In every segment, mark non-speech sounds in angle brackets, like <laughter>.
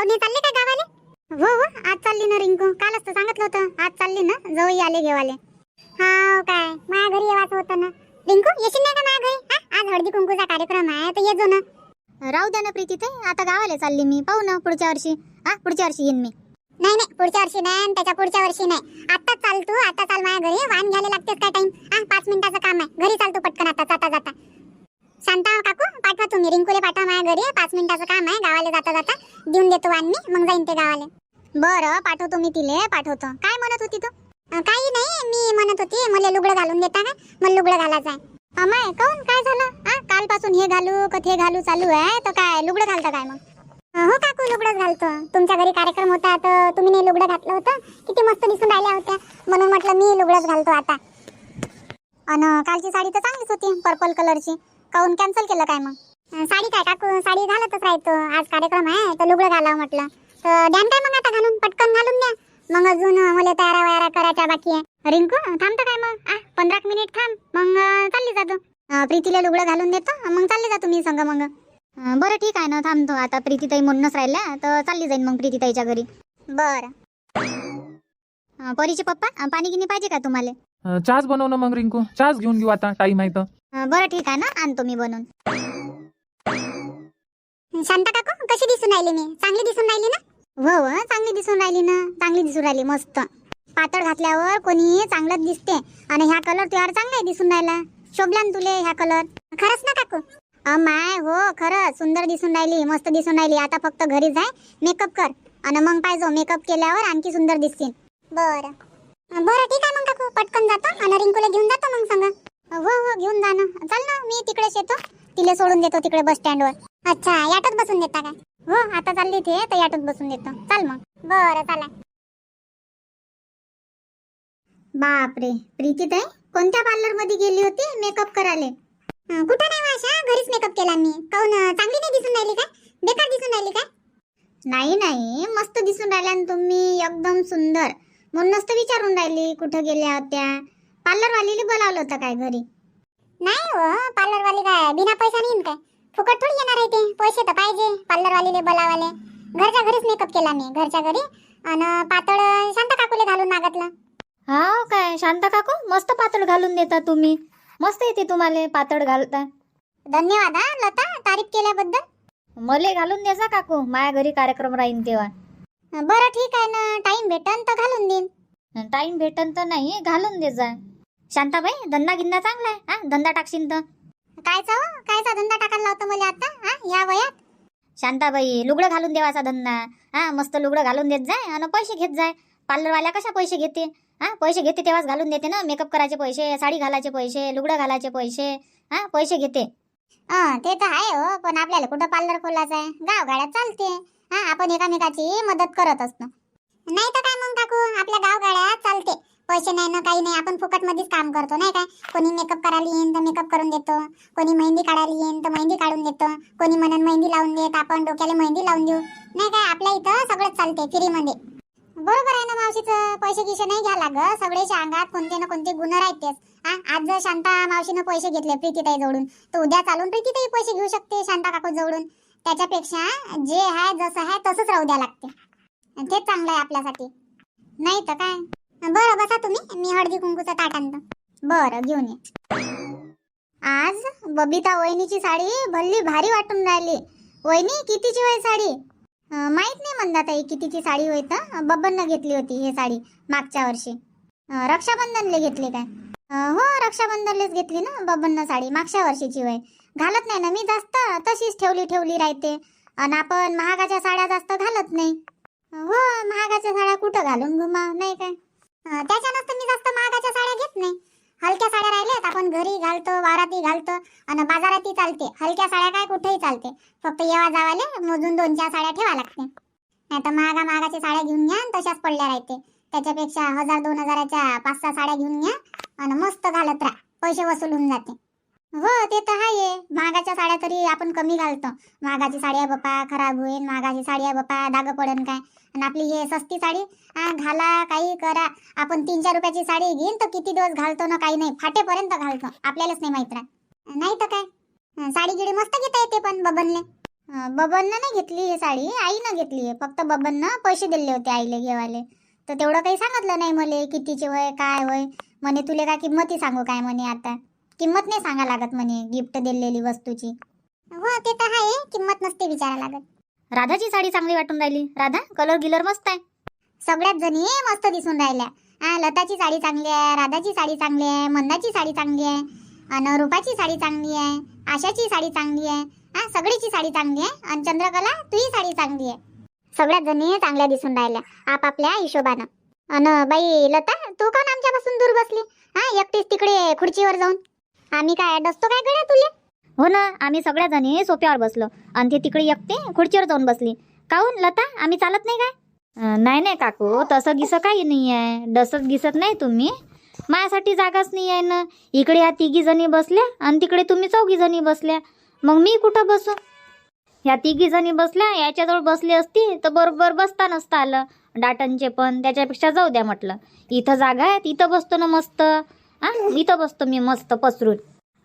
पाहुणे चालले का गावाले? हो हो आज चालली ना रिंकू. कालच तर सांगितलं होतं. आज चालली ना जवळ आले घेवाले. हा काय माझ्या घरी येवाचं होतं ना. रिंकू येशील नाही का माझ्या घरी? हा? आज हळदी कुंकूचा कार्यक्रम आहे तर ये जो ना. राहू द्या ना प्रीती ते आता गावाला चालली मी. पाहू ना पुढच्या वर्षी. हा पुढच्या वर्षी येईन मी. नाही नाही पुढच्या वर्षी नाही आणि त्याच्या पुढच्या वर्षी नाही. आता चाल तू आता चाल माझ्या घरी. वाहन घ्यायला लागतेस काय टाइम हा पाच मिनिटाचं काम आहे. घरी चाल तू पटकन आता जाता जाता. शांता काकू पाठवा तुम्ही. रिंकूले पाठवा माझ्या घरी. पाच मिनिटाचं काम आहे गावाला जाता जाता. देऊन देतो मी मग जाईन ते गावाला. बरं पाठवतो मी तिले पाठवतो. काय म्हणत होती तू? अं, काही नाही मी म्हणत होती मला लुगडं घालून देता का? मला लुगडं घालायचं आहे. अमाय काऊन काय झालं? हा कालपासून हे घालू का ते घालू चालू आहे? तर काय लुगडं घालता काय मग? अं, हो काकू लुगडंच घालतो. तुमच्या घरी कार्यक्रम होता तर तुम्ही नाही लुगडं घातलं होतं? किती मस्त दिसून राहिल्या होत्या. म्हणून म्हटलं मी लुगडंच घालतो आता. अन कालची साडी तर चांगलीच होती पर्पल कलरची काऊन कॅन्सल केलं काय मग? साडी काय काकू साडी घालतच राहतो. आज कार्यक्रम आहे तर लुगडं घालावं म्हटलं. तर द्यान काय मग आता घालून? पटकन घालून द्या. मग अजून मला तयारा वयारा करायच्या बाकी आहे. रिंकू थांबतो काय मग? आ पंधरा मिनिट थांब. मग चालली जातो. प्रीतीला लुगडं घालून देतो. मग चालली जातो मी संग मग. बरं ठीक आहे ना थांबतो. आता प्रीतीताई म्हणूनच राहिल्या तर चालली जाईन मग प्रीतीताईच्या घरी. बरं. परीचे पप्पा पाणी गिनी पाहिजे का तुम्हाला? चहाच बनव ना मग रिंकू. चहाच घेऊन घेऊ आता टाइम आहे तर. बरं ठीक आहे ना आणतो मी बनवून. शांता काकू कशी दिसून राहिली मी? चांगली दिसून राहिली ना? हो हो चांगली दिसून राहिली ना? चांगली दिसून राहिली मस्त. पातळ घातल्यावर कोणी चांगलंच दिसते. आणि ह्या कलर तुझ्यावर चांगला दिसून राहिला. शोभला ना तुले ह्या कलर खरंच ना काकू? माय हो खरंच. सुंदर दिसून राहिली मस्त दिसून राहिली. आता फक्त घरी जाय मेकअप कर. आणि मग पाहिजे मेकअप केल्यावर आणखी सुंदर दिसतील बरं. बरं ठीक आहे मग काकू. पटकन जातो. आणि रिंकूला घेऊन जातो मग सांगा. हो हो घेऊन जा ना. चल ना मी तिकडेच येतो. तिला सोडून देतो तिकडे बस स्टँडवर अच्छा याटच बसून देता काय? हो आता चालली ते तर याटच बसून देतो. चाल मग. बरं चला बापरे प्रीती ताई कोणत्या पार्लरमध्ये गेली होती? मेकअप करायला. कुठं नाही माशा घरीच मेकअप केला मी. काऊन चांगली नाही दिसून राहिली काय? बेकार दिसून राहिली काय? नाही नाही. मस्त दिसून राहिल्या ना तुम्ही. एकदम सुंदर. म्हणूनच तर विचारून राहिली कुठं गेल्या होत्या. पार्लर वालीला बोलावलं होतं काय घरी? नाही हो पार्लर वाली काय बिना पैसा नाही काय? फुकट थोडी येणार आहे ते. पैसे तर पाहिजे पार्लर वालीले बोलावाले. घरच्या घरीच मेकअप केला मी घरच्या घरी. आणि पातळ शांता काकूले घालून मागतलं. हा काय शांता काकू? मस्त पातळ घालून देता तुम्ही. मस्त येते तुम्हाला पातळ घालता. धन्यवाद हा लता तारीफ केल्याबद्दल. मले घालून द्याचा काकू माझ्या घरी कार्यक्रम राहीन तेव्हा. बरं ठीक आहे ना टाइम भेटन तर घालून देईन. टाइम भेटन तर नाही घालून दे जा शांताबाई धंदा गिंदा चांगला आहे हा? धंदा टाकशील तर. कायचा हो? कायचा धंदा टाकायला लावतो मला आता? हा या वयात? शांताबाई लुगडं घालून देवाचा धंदा. हा मस्त लुगडं घालून देत जाय आणि पैसे घेत जाय. पार्लरवाल्या कशा पैसे घेते? हा पैसे घेते तेव्हाच घालून देते ना. मेकअप करायचे पैसे साडी घालायचे पैसे लुगडं घालायचे पैसे. हा पैसे घेते. हा ते तर आहे हो पण आपल्याला कुठं पार्लर खोलायचं आहे? गावगाड्यात चालते. हा आपण एकामेकाची मदत करत असतो. नाही तर काय मग काकू? आपल्या गावगाड्यात चालते. पैसे नाही ना काही नाही. आपण फुकट मध्येच काम करतो नाही काय कोणी मेकअप करायला येईन तर मेकअप करून देतो. कोणी मेहंदी काढायला येईन तर मेहंदी काढून देतो. कोणी म्हणून मेहंदी लावून देत आपण डोक्याला मेहंदी लावून देऊ. नाही काय आपल्या इथं सगळंच चालते फ्रीमध्ये. बरोबर आहे ना मावशीचं? पैसे गिसे नाही घ्या लागत सगळ्याच्या अंगात कोणते ना कोणते गुन्हे राहतेच. हा आज जर शांता मावशीनं पैसे घेतले प्रीतीताई जवळून तर उद्या चालून प्रीतीताई पैसे घेऊ शकते शांता काकू जवळून. त्याच्यापेक्षा जे आहे जसं आहे तसंच राहू द्या लागते. तेच चांगलं आहे आपल्यासाठी. नाही तर काय? बरं बसा तुम्ही. मी हळदी कुंकूचं ताट आणतो. बरं घेऊन ये. आज बबिता वहिनीची साडी भल्ली भारी वाटून राहिली. वहिनी कितीची वय साडी? माहीत माहीत नाही म्हणता ताई कितीची साडी होय तर. बब्बननं घेतली होती ही साडी मागच्या वर्षी. रक्षाबंधनले घेतली काय? हो रक्षाबंधनलेच घेतली ना बब्बननं साडी मागच्या वर्षीची वय घालत नाही ना मी जास्त तशीच ठेवली ठेवली राहते. आणि आपण महागाच्या साड्या जास्त घालत नाही. हो महागाच्या साड्या कुठं घालून घुमा नाही काय? त्याच्यानंच तर मी जास्त महागाच्या साड्या घेत नाही. हलक्या साड्या राहिल्यात आपण घरी घालतो वारातही घालतो आणि बाजारातही चालते. हलक्या साड्या काय कुठेही चालते. फक्त येवा जावाले मोजून दोन चार साड्या ठेवा लागते. नाही तर महागा महागाच्या साड्या घेऊन घ्या आणि तशाच पडल्या राहते. त्याच्यापेक्षा हजार दोन हजाराच्या पाच सहा साड्या घेऊन घ्या आणि मस्त घालत राहा. पैसे वसूल होऊन जाते. हो ते तर आहे महागाच्या साड्या तरी आपण कमी घालतो. मागाची साडी आहे बापा खराब होईल महागाची साडी आहे बापा दाग पडन काय? आणि आपली हे सस्ती साडी घाला काही करा. आपण तीन चार रुपयाची साडी घेईन तर किती दिवस घालतो ना काही नाही. फाटेपर्यंत घालतो. आपल्यालाच नाही माहीत राहत. नाही तर काय? साडी गिडी मस्त घेता येते पण बबनले. बबननं नाही घेतली ही साडी. आईनं घेतली आहे. फक्त बबननं पैसे दिले होते आईले घेवाले. तर तेवढं काही सांगितलं नाही मले. कितीचे वय काय वय म्हणे तुले काय किंमती सांगू काय म्हणे आता? किंमत नाही सांगा लागत म्हणे गिफ्ट दिलेली वस्तूची. हो ते तर आहे किंमत नसते विचारा लागत. राधाची साडी चांगली वाटून राहिली. राधा कलर गिलर मस्त आहे. सगळ्यात जणी मस्त दिसून राहिल्या. हा लताची साडी चांगली आहे राधाची साडी चांगली आहे मंदाची साडी चांगली आहे आणि रुपाची साडी चांगली आहे आशाची साडी चांगली आहे हा सगळीची साडी चांगली आहे आणि चंद्रकला तुही साडी चांगली आहे. सगळ्यात जणी चांगल्या दिसून राहिल्या आपापल्या हिशोबानं. अन बाई लता तू कोण आमच्यापासून दूर बसली? हा एकटीच तिकडे खुर्चीवर जाऊन. आम्ही काय डसतो काय गड्या तुले? हो ना आम्ही सगळ्या जणी सोप्यावर बसलो. आणि ते तिकडे एकटे खुर्चीवर जाऊन बसली. काहून लता आम्ही चालत नाही काय? अं, नाही नाही काकू तसं गिसं काही नाही आहे डसत गिसत नाही तुम्ही. माझ्यासाठी जागाच नाही आहे ना. इकडे ह्या तिघी जणी बसल्या आणि तिकडे तुम्ही चौघी जणी बसल्या. मग मी कुठं बसू? ह्या तिघी जणी बसल्या याच्याजवळ बसली असती तर बरोबर बसता नसता आलं. डाटनचे पण त्याच्यापेक्षा जाऊ द्या म्हटलं. इथं जागा आहे तिथं बसतो ना मस्त. हा इथं बसतो मी मस्त पसरून.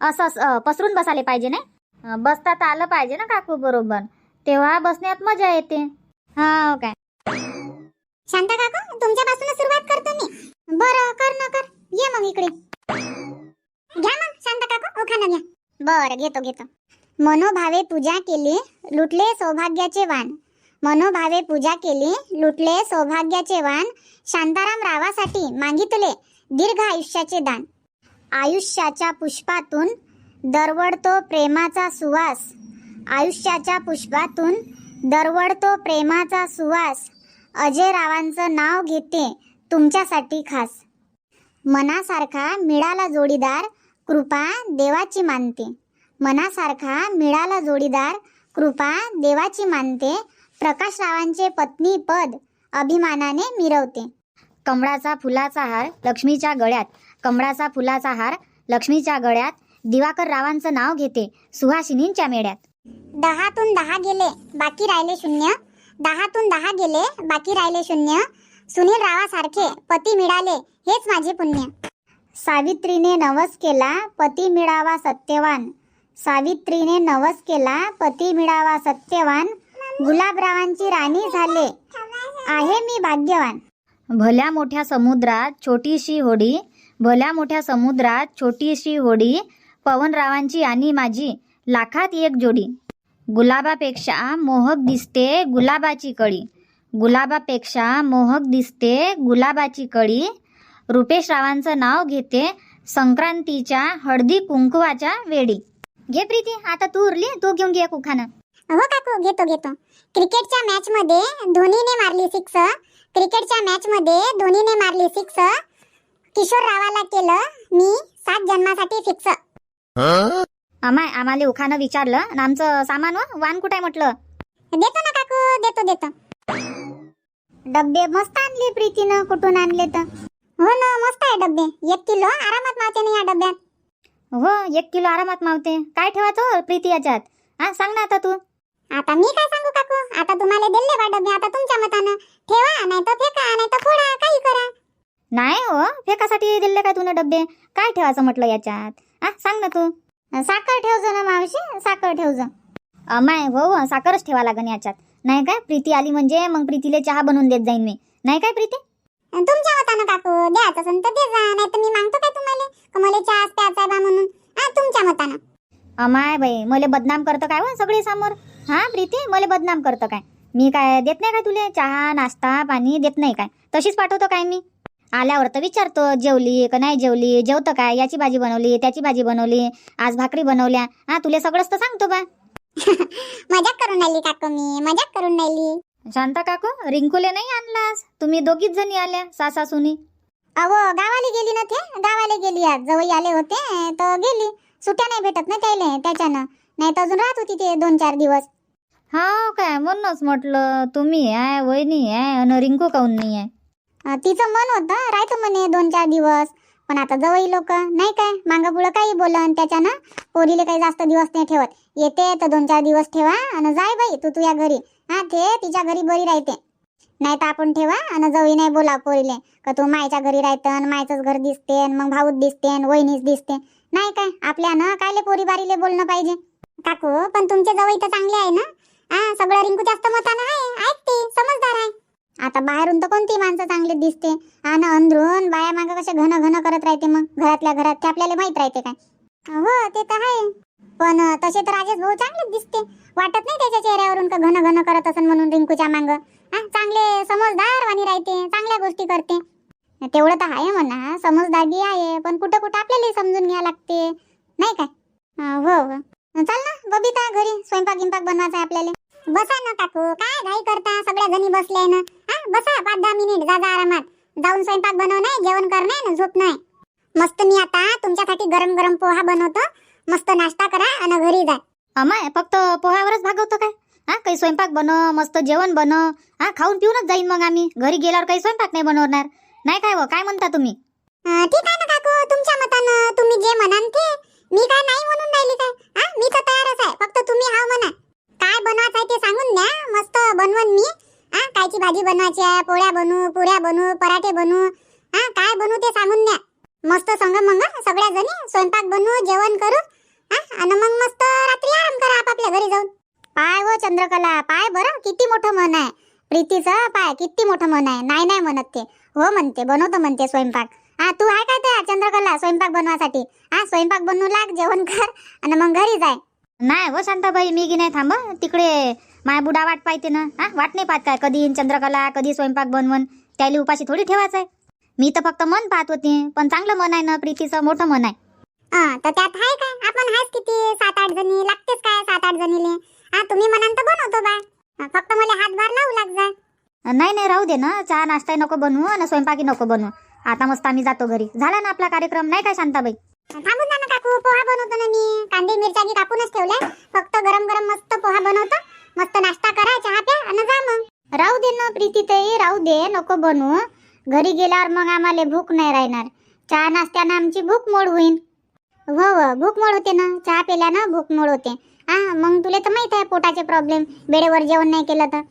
असं असं, पसरून बसायला पाहिजे ना? अं, बसता तर आलं पाहिजे ना काकू बरोबर? तेव्हा बसण्यात मजा येते. हा काय? शांता काकू तुमच्यापासून सुरुवात करतो मी. बरं कर ना कर. ये मग इकडे. घ्या मग शांता काकू ओखाना घ्या. बरं घेतो घेतो. मनोभावे पूजा केली लुटले सौभाग्याचे वाण. मनोभावे पूजा केली लुटले सौभाग्याचे वाण. शांताराम रावासाठी मागितले दीर्घ आयुष्याचे दान. आयुष्याच्या पुष्पातून दरवडतो प्रेमाचा सुवास. आयुष्याच्या पुष्पातून दरवडतो प्रेमाचा सुवास. अजय रावांचं नाव घेते तुमच्यासाठी खास. मनासारखा मिळाला जोडीदार कृपा देवाची मानते. मनासारखा मिळाला जोडीदार कृपा देवाची मानते. प्रकाशरावांचे पत्नी पद अभिमानाने मिरवते. कमळाचा फुलाचा हार लक्ष्मीच्या गळ्यात. कमळाचा फुलाचा हार लक्ष्मीच्या गळ्यात. दिवाकर रावांचं नाव घेते सुहासिनींच्या मेळ्यात दहातून दहा गेले बाकी राहिले शून्य. दहातून दहा गेले बाकी राहिले शून्य. सुनील रावासारखे पती मिळाले हेच माझे पुण्य. सावित्रीने नवस केला पती मिळावा सत्यवान. सावित्रीने नवस केला पती मिळावा सत्यवान. गुलाबरावांची राणी झाले आहे मी भाग्यवान. भल्या मोठ्या समुद्रात छोटीशी होडी भल्या मोठ्या समुद्रात छोटीशी होडी पवनरावांची आणि माझी लाखात एक जोडी. गुलाबापेक्षा मोहक दिसते गुलाबाची कळी. गुलाबापेक्षा मोहक दिसते गुलाबाची कळी. रुपेश रावांचं नाव घेते संक्रांतीच्या हळदी कुंकवाच्या वेळी. घे प्रीती आता तू उरली? तू घेऊन घे कुखानं. हो काकू घेतो घेतो. क्रिकेटच्या मॅच मध्ये धोनीने मारली सिक्स क्रिकेटच्या मॅच मध्ये धोनीने मारली सिक्स किशोर रावाला केलं मी सात जन्मासाठी फिक्स अमाय आम्हाला उखानं विचारलं. आणि आमचं सामान व वान कुठे म्हटलं? देतो ना काकू देतो देतो. डब्बे मस्त आणले प्रीतीनं कुठून आणले तर? हो ना मस्त आहे डब्बे. एक किलो आरामात मावते ना या डब्यात. हो एक किलो आरामात मावते. काय ठेवायचं हो प्रीती याच्यात? हा सांग ना आता तू. आता मी काय सांगू काकू? आता तुम्हाला दिले बा डबे आता तुमच्या मतानं. ठेवा नाही तर फेका नाही तर फोडा काही करा. नाही हो फेकासाठी दिले काय तुला डब्बे? काय ठेवायचं म्हटलं याच्यात? हा सांग ना तू. साखर ठेवजो ना मावशी साखर ठेवजो अमाय हो हो, साखरच ठेवा लागन याच्यात. नाही काय प्रीती आली म्हणजे मग प्रीतीले चहा बनवून देत जाईन मी. नाही काय प्रीती? तुमच्या मतानं काकू द्यायचं असेल तर दे जा नाही तर मी मागतो काय तुम्हाला? का मला चहा प्यायचा बा म्हणून. हा तुमच्या मतानं. अमाय बाई मला बदनाम करतं काय हो सगळे समोर? हा प्रीती मला बदनाम करतं काय? मी काय देत नाही काय तुले? चहा नाश्ता पाणी देत नाही काय? तशीच पाठवतो काय मी? आल्यावर तर विचारतो जेवली का नाही जेवली? जेवतं काय? याची भाजी बनवली त्याची भाजी बनवली आज भाकरी बनवल्या. हा तुले सगळंच तर सांगतो बा. <laughs> मजाक करून राहिली काकू मी. मजाक करून राहिली. शांता काकू रिंकूले नाही आणलास? तुम्ही दोघीच जणी आल्या सासा सुनी. अहो गावाला गेली ना ते? गावाला गेली आज. जवळ आले होते तर गेली. सुट्या नाही भेटत ना त्याले त्याच्यानं. नाही तर अजून राहत होती ते दोन चार दिवस. हा काय? म्हणूनच म्हटलं तुम्ही आहे वहिनी आहे आणि रिंकू काऊन नाही आहे? अं, तिचं मन होतं राहायचं म्हणे दोन चार दिवस. पण आता जवळ लोक नाही काय? मागं पुढं काही बोलन त्याच्यानं पोरीले काही जास्त दिवस नाही ठेवत. येते तर दोन चार दिवस ठेवा आणि जाय बाई तू तुझ्या घरी. हा ते तिच्या घरी बरी राहते. नाही तर आपण ठेवा आणि जवळ नाही बोला पोरीले. का तू मायच्या घरी राहतं आणि मायचंच घर दिसते आणि मग भाऊच दिसते आणि वहिनीच दिसते. नाही काय? आपल्यानं कायले पोरी बारीले बोलणं पाहिजे? काकू पण तुमचे जवळ तर चांगले आहे ना? हा सगळं रिंकू जास्त मतानं आहे ऐकते समजदार आहे. आता बाहेरून तर कोणती माणसं चांगली दिसते? हा ना अंदरून बाया मागं कशा घन घन करत राहते मग? घरातल्या घरात ते आपल्याला माहीत राहते काय? हो ते तर आहे. पण तसे तर राजेश भाऊ चांगलेच दिसते. वाटत नाही त्याच्या चेहऱ्यावरून का घन घन करत असन म्हणून रिंकूच्या मांग? हा चांगले समजदार वाणी राहते चांगल्या गोष्टी करते. तेवढं तर आहे म्हणा समजदारगी आहे पण कुठं कुठं आपल्याला समजून घ्यावं लागते. नाही काय? हो हो. चाल ना बबिता घरी स्वयंपाक गिंपाक बनवायचा आहे आपल्याला. बसा ना काकू काय घाई करता? सगळ्या जणी बसले ना. हा बसा पाच दहा मिनिट जा जा आरामात. जाऊन स्वयंपाक बनव नाही जेवण कर नाही ना झोप नाही. मस्त मी आता तुमच्यासाठी गरम गरम पोहा बनवतो. मस्त नाश्ता करा आणि घरी जा. अमाय फक्त पोहावरच भागवतो काय? हा काही स्वयंपाक बनव मस्त जेवण बनव हा खाऊन पिऊनच जाईन मग आम्ही. घरी गेल्यावर काही स्वयंपाक नाही बनवणार. नाही काय हो काय म्हणता तुम्ही? अं, ठीक आहे ना काकू तुमच्या मतानं तुम्ही जे म्हणाल ते. मी काय नाही म्हणून राहिली काय? हा? मी तर तयारच आहे. फक्त तुम्ही हा म्हणा. काय बनवायचं आहे ते सांगून द्या. मस्त बनवून मी. हा? कायची भाजी बनवायची आहे? पोळ्या बनवू पुऱ्या बनवू पराठे बनवू. हा? काय बनवू ते सांगून द्या. मस्त संग मग सगळ्या जणी स्वयंपाक बनवू जेवण करू. हा? आणि मग मस्त रात्री आराम करा आपापल्या घरी जाऊन. पाय व चंद्रकला पाय बरं. किती मोठं मन आहे. प्रीतीचं पाय किती मोठं मन आहे. नाही नाही म्हणत ते. हो म्हणते बनवतो म्हणते स्वयंपाक. हा तू आहे काय त्या चंद्रकला स्वयंपाक बनवासाठी? हा स्वयंपाक बनवू लाग जेवण कर आणि मग घरी जाय. नाही हो शांताबाई मी गी नाही थांब तिकडे माय बुडा वाट पाहते ना. हा वाट नाही पाहत काय कधी चंद्रकला कधी स्वयंपाक बनवून त्याला उपाशी थोडी ठेवायचं आहे मी तर फक्त मन पाहत होते पण चांगलं मन आहे ना प्रीतीचं मोठं मन आहे. हा तर त्यात आहे काय? आपण आहेच किती सात आठ जणी लागतेच काय सात आठ जणीले? हा तुम्ही म्हणाल तर बनवतो बा. फक्त मला हातभार लावू लाग जा नाही नाही राहू दे ना. चहा नाश्ता नको बनवू आणि स्वयंपाकी नको बनवू. आता मस्त आम्ही जातो घरी. झाला ना आपला कार्यक्रम नाही काय शांताबाई? थांबून जा ना काकू पोहा बनवतो ना मी. कांदे मिरच्या कापूनच ठेवल्या. फक्त गरम गरम मस्त पोहा बनवतो. मस्त नाश्ता करा चहा प्या आणि जा मग. राहू दे ना प्रीती ताई राहू दे नको बनवू घरी गेल्यावर मग आम्हाला भूक नाही राहणार. चहा नाश्त्यानं आमची भूक मोड होईल हो हो भूक मोड होते ना. चहा पिल्यानं भूक मोड होते. हा मग तुला तर माहीत आहे पोटाचे प्रॉब्लेम वेळेवर जेवण नाही केलं तर.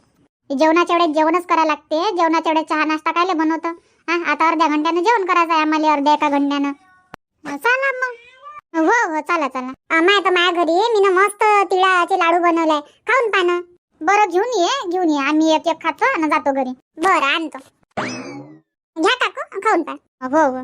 जेवणाच्या वेळेस जेवणच करायला लागते. जेवणाच्या वेळेस चहा नाश्ता कायले बनवतं? हा आता अर्ध्या घंट्यानं जेवण करायचं आहे आम्हाला अर्ध्या एका घंट्यानं. चला मग. हो हो चला चला. माय तर माझ्या घरी मी ना मस्त तिळाचे लाडू बनवलाय खाऊन पान बरं घेऊन ये घेऊन ये. आम्ही एक एक खातो आणि जातो घरी. बरं आणतो. घ्या टाकू खाऊन पा हो हो.